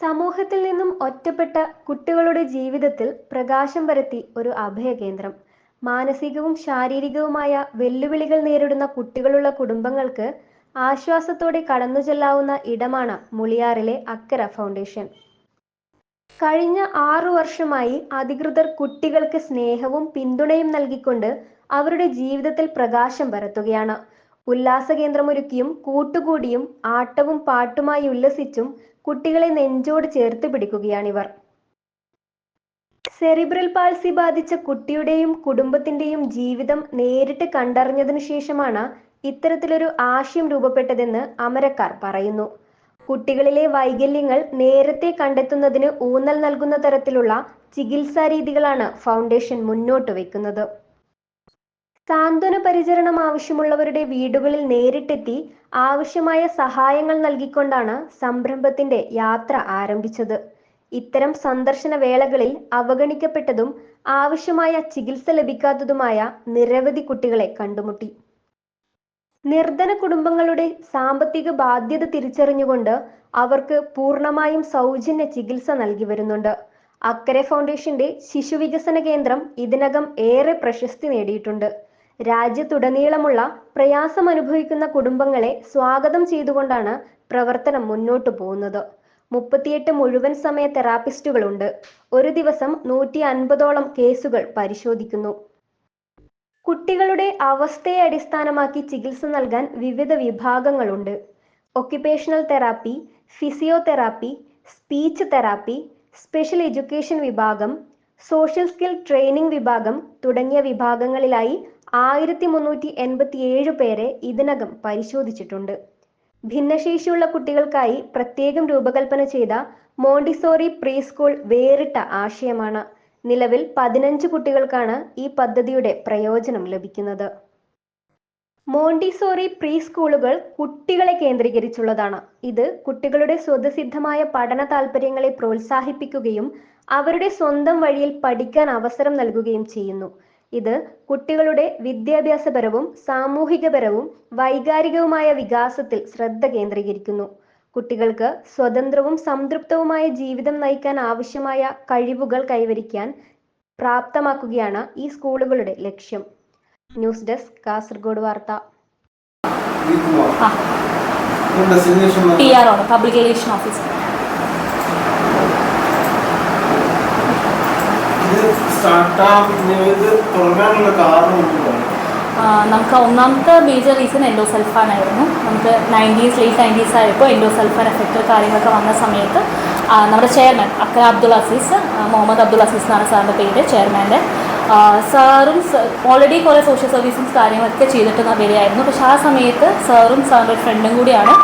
സമൂഹത്തിൽ നിന്നും ഒറ്റപ്പെട്ട കുട്ടികളുടെ ജീവിതത്തിൽ പ്രകാശം പരത്തി ഒരു അഭയകേന്ദ്രം മാനസികവും ശാരീരികവുമായ വെല്ലുവിളികൾ നേരിടുന്ന കുട്ടികളുള്ള കുടുംബങ്ങൾക്ക് ആശ്വാസത്തോടെ കടന്നു ചെല്ലാവുന്ന ഇടമാണ് മുളിയാറിലെ അക്കര ഫൗണ്ടേഷൻ. കഴിഞ്ഞ ആറു വർഷമായി അധികൃതർ കുട്ടികൾക്ക് സ്നേഹവും പിന്തുണയും നൽകിക്കൊണ്ട് അവരുടെ ജീവിതത്തിൽ പ്രകാശം പരത്തുകയാണ്. ഉല്ലാസ കേന്ദ്രമൊരുക്കിയും കൂട്ടുകൂടിയും ആട്ടവും പാട്ടുമായി ഉല്ലസിച്ചും കുട്ടികളെ നെഞ്ചോട് ചേർത്ത് പിടിക്കുകയാണിവർ. സെറിബ്രൽ പാൾസി ബാധിച്ച കുട്ടിയുടെയും കുടുംബത്തിന്റെയും ജീവിതം നേരിട്ട് കണ്ടറിഞ്ഞതിനു ശേഷമാണ് ഇത്തരത്തിലൊരു ആശയം രൂപപ്പെട്ടതെന്ന് അമരക്കാർ പറയുന്നു. കുട്ടികളിലെ വൈകല്യങ്ങൾ നേരത്തെ കണ്ടെത്തുന്നതിന് ഊന്നൽ നൽകുന്ന തരത്തിലുള്ള ചികിത്സാ രീതികളാണ് ഫൗണ്ടേഷൻ മുന്നോട്ട് വയ്ക്കുന്നത്. സാന്ത്വന പരിചരണം ആവശ്യമുള്ളവരുടെ വീടുകളിൽ നേരിട്ടെത്തി ആവശ്യമായ സഹായങ്ങൾ നൽകിക്കൊണ്ടാണ് സംരംഭത്തിന്റെ യാത്ര ആരംഭിച്ചത്. ഇത്തരം സന്ദർശന വേളകളിൽ അവഗണിക്കപ്പെട്ടതും ആവശ്യമായ ചികിത്സ ലഭിക്കാത്തതുമായ നിരവധി കുട്ടികളെ കണ്ടുമുട്ടി. നിർധന കുടുംബങ്ങളുടെ സാമ്പത്തിക ബാധ്യത തിരിച്ചറിഞ്ഞുകൊണ്ട് അവർക്ക് പൂർണമായും സൗജന്യ ചികിത്സ നൽകി വരുന്നുണ്ട്. അക്കരെ ഫൗണ്ടേഷന്റെ ശിശുവികസന കേന്ദ്രം ഇതിനകം ഏറെ പ്രശസ്തി നേടിയിട്ടുണ്ട്. രാജ്യത്തുടനീളമുള്ള പ്രയാസം അനുഭവിക്കുന്ന കുടുംബങ്ങളെ സ്വാഗതം ചെയ്തുകൊണ്ടാണ് പ്രവർത്തനം മുന്നോട്ടു പോകുന്നത്. മുപ്പത്തിയെട്ട് മുഴുവൻ സമയ തെറാപ്പിസ്റ്റുകളുണ്ട്. ഒരു ദിവസം നൂറ്റി അൻപതോളം കേസുകൾ പരിശോധിക്കുന്നു. കുട്ടികളുടെ അവസ്ഥയെ അടിസ്ഥാനമാക്കി ചികിത്സ നൽകാൻ വിവിധ വിഭാഗങ്ങളുണ്ട്. Occupational therapy physiotherapy speech therapy special education വിഭാഗം സോഷ്യൽ സ്കിൽ ട്രെയിനിംഗ് വിഭാഗം തുടങ്ങിയ വിഭാഗങ്ങളിലായി ആയിരത്തി മുന്നൂറ്റി എൺപത്തി ഏഴ് പേരെ ഇതിനകം പരിശോധിച്ചിട്ടുണ്ട്. ഭിന്നശേഷിയുള്ള കുട്ടികൾക്കായി പ്രത്യേകം രൂപകൽപ്പന ചെയ്ത മോണ്ടിസോറി പ്രീ സ്കൂൾ വേറിട്ട ആശയമാണ്. നിലവിൽ പതിനഞ്ച് കുട്ടികൾക്കാണ് ഈ പദ്ധതിയുടെ പ്രയോജനം ലഭിക്കുന്നത്. മോണ്ടിസോറി പ്രീ സ്കൂളുകൾ കുട്ടികളെ കേന്ദ്രീകരിച്ചുള്ളതാണ്. ഇത് കുട്ടികളുടെ സ്വതസിദ്ധമായ പഠന താല്പര്യങ്ങളെ പ്രോത്സാഹിപ്പിക്കുകയും അവരുടെ സ്വന്തം വഴിയിൽ പഠിക്കാൻ അവസരം നൽകുകയും ചെയ്യുന്നു. ഇത് കുട്ടികളുടെ വിദ്യാഭ്യാസപരവും സാമൂഹികപരവും വൈകാരികവുമായ വികാസത്തിൽ ശ്രദ്ധ കേന്ദ്രീകരിക്കുന്നു. കുട്ടികൾക്ക് സ്വതന്ത്രവും സംതൃപ്തവുമായ ജീവിതം നയിക്കാൻ ആവശ്യമായ കഴിവുകൾ കൈവരിക്കാൻ പ്രാപ്തമാക്കുകയാണ് ഈ സ്കൂളുകളുടെ ലക്ഷ്യം. ന്യൂസ് ഡെസ്ക് കാസർഗോഡ് വാർത്ത. P R public relation officer ഇത് സ്റ്റാർട്ടാവുന്നത് തുടങ്ങാനുള്ള കാരണം എന്താണ് നമുക്ക് ഒന്നാമത്തെ മേജർ റീസൺ എൻഡോസൾഫാൻ ആയിരുന്നു. നമുക്ക് നയന്റീസ് ലേറ്റ് നയന്റീസ് ആയപ്പോൾ എൻഡോസൾഫാൻ എഫക്റ്റ് കാര്യങ്ങളൊക്കെ വന്ന സമയത്ത് നമ്മുടെ ചെയർമാൻ അക്ര അബ്ദുൾ അസീസ് മുഹമ്മദ് അബ്ദുൾ അസീസ് എന്നാണ് സാറിന്റെ പേര് ചെയർമാന്റെ സാറും ഓൾറെഡി കുറേ സോഷ്യൽ സർവീസും കാര്യങ്ങളൊക്കെ ചെയ്തിട്ടുന്ന വരികയായിരുന്നു പക്ഷേ ആ സമയത്ത് സാറും സാറിന്റെ ഫ്രണ്ടും കൂടിയാണ്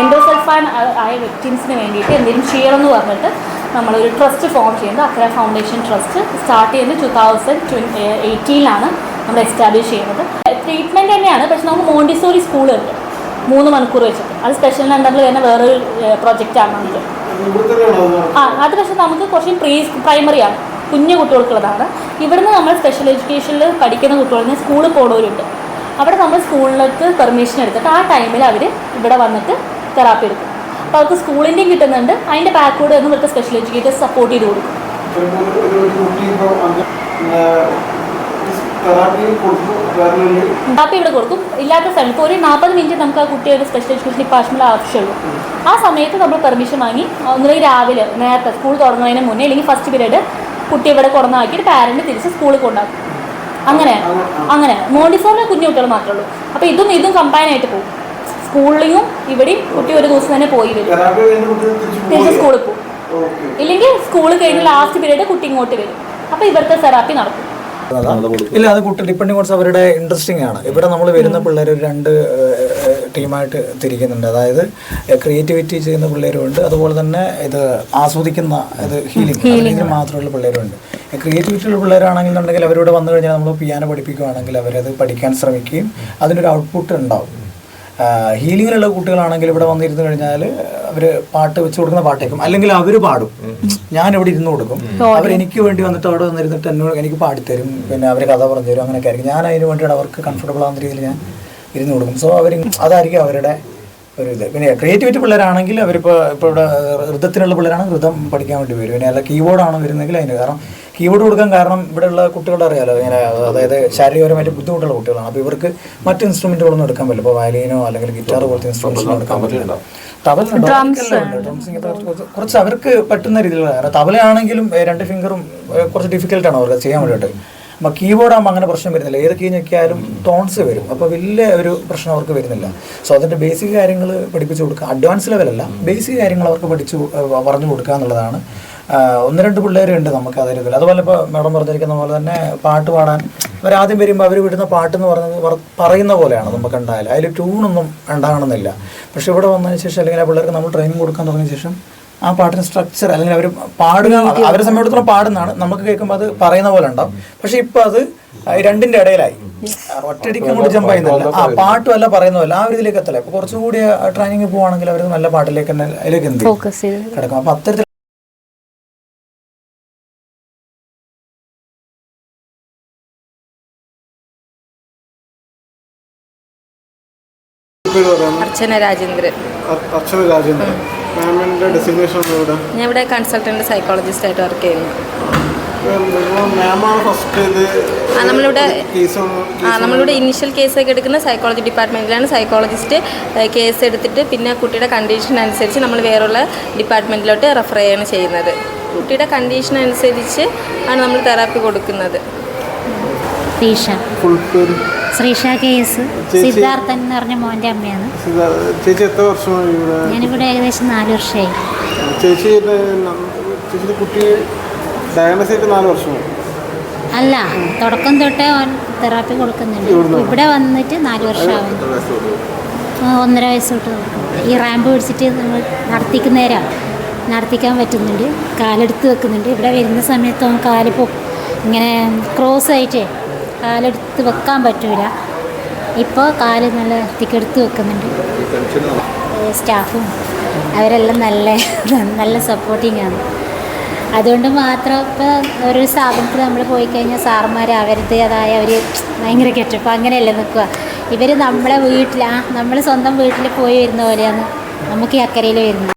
എൻഡോസൾഫാൻ ആയ വ്യക്തിംസിന് വേണ്ടിയിട്ട് എന്തെങ്കിലും ചെയ്യണമെന്ന് പറഞ്ഞിട്ട് നമ്മളൊരു ട്രസ്റ്റ് ഫോം ചെയ്യുന്നത്. അക്ര ഫൗണ്ടേഷൻ ട്രസ്റ്റ് സ്റ്റാർട്ട് ചെയ്യുന്നത് ടു തൗസൻഡ് ട്വൻ എയ്റ്റീനിലാണ് നമ്മൾ എസ്റ്റാബ്ലിഷ് ചെയ്യുന്നത്. ട്രീറ്റ്മെന്റ് തന്നെയാണ് പക്ഷെ നമുക്ക് മോണ്ടിസോറി സ്കൂളുണ്ട് മൂന്ന് മണിക്കൂർ വെച്ചിട്ട്. അത് സ്പെഷ്യൽ അണ്ടറിൽ തന്നെ വേറൊരു പ്രൊജക്റ്റാണ് നമുക്ക്. ആ അത് പക്ഷെ നമുക്ക് കുറച്ച് പ്രീ പ്രൈമറി ആണ്. കുഞ്ഞു കുട്ടികൾക്കുള്ളതാണ്. ഇവിടുന്ന് നമ്മൾ സ്പെഷ്യൽ എഡ്യൂക്കേഷനിൽ പഠിക്കുന്ന കുട്ടികളിൽ നിന്ന് സ്കൂളിൽ പോകുന്നവരുണ്ട് അവിടെ നമ്മൾ സ്കൂളിലേക്ക് പെർമിഷൻ എടുത്തിട്ട് ആ ടൈമിൽ അവർ ഇവിടെ വന്നിട്ട് തെറാപ്പി എടുക്കും. അപ്പോൾ അവർക്ക് സ്കൂളിന്റെയും കിട്ടുന്നുണ്ട്. അതിന്റെ ബാക്ക്വേഡ് തന്നെ ഇവർക്ക് സ്പെഷ്യൽ എഡ്യൂക്കേറ്റർ സപ്പോർട്ട് ചെയ്ത് കൊടുക്കും. തെറാപ്പി ഇവിടെ കൊടുക്കും. ഇല്ലാത്ത സ്ഥലം ഇപ്പോൾ ഒരു നാൽപ്പത് മിനിറ്റ് നമുക്ക് ആ കുട്ടിയെ ഒരു സ്പെഷ്യൽ എഡ്യൂക്കേഷൻ ഡിപ്പാർട്ട്മെന്റിൽ ആവശ്യമുള്ളൂ. ആ സമയത്ത് നമ്മൾ പെർമിഷൻ വാങ്ങി ഒന്നുകിൽ രാവിലെ നേരത്തെ സ്കൂൾ തുടങ്ങുന്നതിന് മുന്നേ അല്ലെങ്കിൽ ഫസ്റ്റ് പീരീഡ് കുട്ടി ഇവിടെ കൊണ്ടുവന്നാക്കിയിട്ട് പാരന്റ് തിരിച്ച് സ്കൂളിൽ കൊണ്ടാക്കും അങ്ങനെ അങ്ങനെ. മോണ്ടിസോറിലെ കുഞ്ഞു കുട്ടികൾ മാത്രമേ ഉള്ളൂ. അപ്പോൾ ഇതും ഇതും കമ്പൈൻ ആയിട്ട് പോകും. സ്കൂളിലും ഇവിടെയും കുട്ടി ഒരു ദിവസം തന്നെ പോയി വരും. തെറാപ്പി കഴിഞ്ഞ കുട്ടി തിരിച്ച് സ്കൂളിൽ പോകും. ഓക്കെ. ഇല്ലെങ്കിൽ സ്കൂൾ കഴിഞ്ഞ് ലാസ്റ്റ് പീരീഡ് കുട്ടി ഇങ്ങോട്ട് വരും. അപ്പൊ ഇവിടുത്തെ തെറാപ്പി നടക്കും. ഇല്ല അത് കുട്ടി ഡിപ്പെൻഡിങ് കോൺസ് അവരുടെ ഇൻട്രസ്റ്റിംഗ് ആണ്. ഇവിടെ നമ്മൾ വരുന്ന പിള്ളേർ ഒരു രണ്ട് ടീമായിട്ട് തിരിക്കുന്നുണ്ട്. അതായത് ക്രിയേറ്റിവിറ്റി ചെയ്യുന്ന പിള്ളേരുണ്ട് അതുപോലെ തന്നെ ഇത് ആസ്വദിക്കുന്ന ഇത് ഹീലിംഗ് അതിന് മാത്രമുള്ള പിള്ളേരുണ്ട് ക്രിയേറ്റിവിറ്റിയുള്ള പിള്ളേരാണെന്നുണ്ടെങ്കിൽ അവരോട് വന്നു കഴിഞ്ഞാൽ നമ്മൾ പിയാനോ പഠിപ്പിക്കുകയാണെങ്കിൽ അവരത് പഠിക്കാൻ ശ്രമിക്കുകയും അതിനൊരു ഔട്ട്പുട്ട് ഉണ്ടാവും. ഹീലിങ്ങിലുള്ള കുട്ടികളാണെങ്കിൽ ഇവിടെ വന്നിരുന്നു കഴിഞ്ഞാൽ അവർ പാട്ട് വെച്ച് കൊടുക്കുന്ന പാട്ടേക്കും. അല്ലെങ്കിൽ അവർ പാടും. ഞാൻ ഇവിടെ ഇരുന്ന് കൊടുക്കും. അവർ എനിക്ക് വേണ്ടി വന്നിട്ട് അവിടെ വന്നിരുന്നിട്ട് എന്നോട് എനിക്ക് പാടിത്തരും പിന്നെ അവർ കഥ പറഞ്ഞു തരും. അങ്ങനെയൊക്കെ ആയിരിക്കും. ഞാൻ അതിന് വേണ്ടിയിട്ട് അവർക്ക് കംഫർട്ടബിൾ ആവുന്ന രീതിയിൽ ഞാൻ ഇരുന്ന് കൊടുക്കും. സോ അവർ അതായിരിക്കും അവരുടെ ഒരു ഇത്. പിന്നെ ക്രിയേറ്റിവിറ്റി പിള്ളേരാണെങ്കിൽ അവരിപ്പോൾ ഇപ്പോൾ ഇവിടെ ഋതത്തിനുള്ള പിള്ളേരാണെങ്കിൽ ഋതം പഠിക്കാൻ വേണ്ടി വരും. പിന്നെ അല്ല കീബോർഡാണ് വരുന്നെങ്കിൽ അതിന് കാരണം കീബോർഡ് കൊടുക്കാൻ കാരണം ഇവിടെയുള്ള കുട്ടികളുടെ അറിയാലോ ഇങ്ങനെ അതായത് ശാരീരികപരമായിട്ട് ബുദ്ധിമുട്ടുള്ള കുട്ടികളാണ്. അപ്പോൾ ഇവർക്ക് മറ്റ് ഇൻസ്ട്രുമെന്റുകളൊന്നും എടുക്കാൻ പറ്റില്ല. ഇപ്പോൾ വയലിനോ അല്ലെങ്കിൽ ഗിറ്റാർ പോലത്തെ ഇൻസ്ട്രുമെന്റ്സ് എടുക്കാൻ പറ്റില്ല. തബലുണ്ട് ഡ്രംസിങ് കുറച്ച് അവർക്ക് പറ്റുന്ന രീതിയിലുള്ള കാരണം തബലയാണെങ്കിലും രണ്ട് ഫിംഗറും കുറച്ച് ഡിഫിക്കൽട്ടാണ് അവർക്ക് ചെയ്യാൻ വേണ്ടിയിട്ട്. അപ്പോൾ കീബോർഡ് ആകുമ്പോൾ അങ്ങനെ പ്രശ്നം വരുന്നില്ല. ഏത് കീ ഞെക്കിയാലും ടോൺസ് വരും. അപ്പോൾ വലിയ ഒരു പ്രശ്നം അവർക്ക് വരുന്നില്ല. സോ അതിന്റെ ബേസിക് കാര്യങ്ങൾ പഠിപ്പിച്ചു കൊടുക്കുക അഡ്വാൻസ് ലെവലല്ല ബേസിക് കാര്യങ്ങൾ അവർക്ക് പഠിച്ചു പറഞ്ഞു കൊടുക്കുക എന്നുള്ളതാണ്. ഒന്ന് രണ്ട് പിള്ളേരുണ്ട് നമുക്ക് അതേ രീതിയിൽ അതുപോലെ ഇപ്പോൾ മാഡം പറഞ്ഞിരിക്കുന്ന പോലെ തന്നെ പാട്ട് പാടാൻ അവരാദ്യം വരുമ്പോൾ അവർ വിടുന്ന പാട്ട് എന്ന് പറഞ്ഞത് പറയുന്ന പോലെയാണ്. നമുക്ക് ഉണ്ടായാലും അതിൽ ട്യൂണൊന്നും ഉണ്ടാകണമെന്നില്ല. പക്ഷെ ഇവിടെ വന്നതിന് ശേഷം അല്ലെങ്കിൽ ആ പിള്ളേർക്ക് നമ്മൾ ട്രെയിനിങ് കൊടുക്കാൻ തുടങ്ങിയ ശേഷം ആ പാട്ടിന് സ്ട്രക്ചർ അല്ലെങ്കിൽ അവർ പാടുക അവരെ സമയത്തോളം പാടുന്നതാണ്. നമുക്ക് കേൾക്കുമ്പോൾ അത് പറയുന്ന പോലെ ഉണ്ടാവും. പക്ഷെ ഇപ്പൊ അത് രണ്ടിന്റെ ഇടയിലായി. ഒറ്റയടിക്ക് അങ്ങോട്ട് ജമ്പ് ചെയ്യുന്നില്ല ആ പാട്ടും അല്ല പറയുന്നതല്ല ആ ഒരു ഇതിലേക്ക് എത്തല ഇപ്പൊ കുറച്ചുകൂടി ട്രെയിനിങ് പോവാണെങ്കിൽ അവർ നല്ല പാട്ടിലേക്ക് തന്നെ അതിലേക്ക് എന്ത് കിടക്കും. അപ്പൊ അത്തരത്തിൽ അർച്ചന രാജേന്ദ്രൻ. അർ- അർച്ചന രാജേന്ദ്രൻ. ഞാൻ ഇവിടെ? കൺസൾട്ടന്റ് സൈക്കോളജിസ്റ്റ് ആയിട്ട് വർക്ക് ചെയ്യുന്നു. ആ, നമ്മളിവിടെ കേസ് ആ നമ്മളിവിടെ ഇനിഷ്യൽ കേസൊക്കെ എടുക്കുന്ന സൈക്കോളജി ഡിപ്പാർട്ട്മെന്റിലാണ് സൈക്കോളജിസ്റ്റ് കേസ് എടുത്തിട്ട് പിന്നെ കുട്ടിയുടെ കണ്ടീഷൻ അനുസരിച്ച് നമ്മൾ വേറെയുള്ള ഡിപ്പാർട്ട്മെന്റിലോട്ട് റെഫർ ചെയ്യാണ് ചെയ്യുന്നത്. കുട്ടിയുടെ കണ്ടീഷൻ അനുസരിച്ച് ആണ് നമ്മൾ തെറാപ്പി കൊടുക്കുന്നത്. ഫുൾ പേര്? ശ്രീഷ കേസ്. സിദ്ധാർത്ഥൻ എന്ന് പറഞ്ഞ മോന്റെ അമ്മയാണ്. ചേച്ചി എത്ര വർഷമായി ഇവിടെ? ഞാനിവിടെ ഏകദേശം നാല് വർഷമായി. ചേച്ചി ചേച്ചി കുട്ടി ഡയഗ്നോസ് ചെയ്തിട്ട് നാല് വർഷമായി. അല്ല തുടക്കം തൊട്ടേ ഓൻ തെറാപ്പി കൊടുക്കുന്നുണ്ട്? ഇവിടെ വന്നിട്ട് നാല് വർഷമാവും ഒന്നര വയസ്സ് തൊട്ട് ഈ റാമ്പ് പിടിച്ചിട്ട് നമ്മൾ നടത്തിക്കുന്നേരാണ് നടത്തിക്കാൻ പറ്റുന്നുണ്ട്. കാലെടുത്ത് വെക്കുന്നുണ്ട്. ഇവിടെ വരുന്ന സമയത്ത് അവൻ കാലിപ്പോ ഇങ്ങനെ ക്രോസ് ആയിട്ട് കാലെടുത്ത് വെക്കാൻ പറ്റൂല. ഇപ്പോൾ കാൽ നല്ല തിക്കെടുത്ത് വെക്കുന്നുണ്ട്. സ്റ്റാഫും അവരെല്ലാം നല്ല നല്ല സപ്പോർട്ടിങ് ആണ്. അതുകൊണ്ട് മാത്രം ഇപ്പോൾ ഒരു സ്ഥാപനത്തിൽ നമ്മൾ പോയി കഴിഞ്ഞാൽ സാറന്മാർ അവരുടേതായ അവർ ഭയങ്കര കെറ്റപ്പ് അങ്ങനെയല്ല നിൽക്കുക. ഇവർ നമ്മളെ വീട്ടിൽ നമ്മൾ സ്വന്തം വീട്ടിൽ പോയി വരുന്ന പോലെയാണ്. നമുക്ക് ഈ അക്കരയിൽ വരുന്നത്.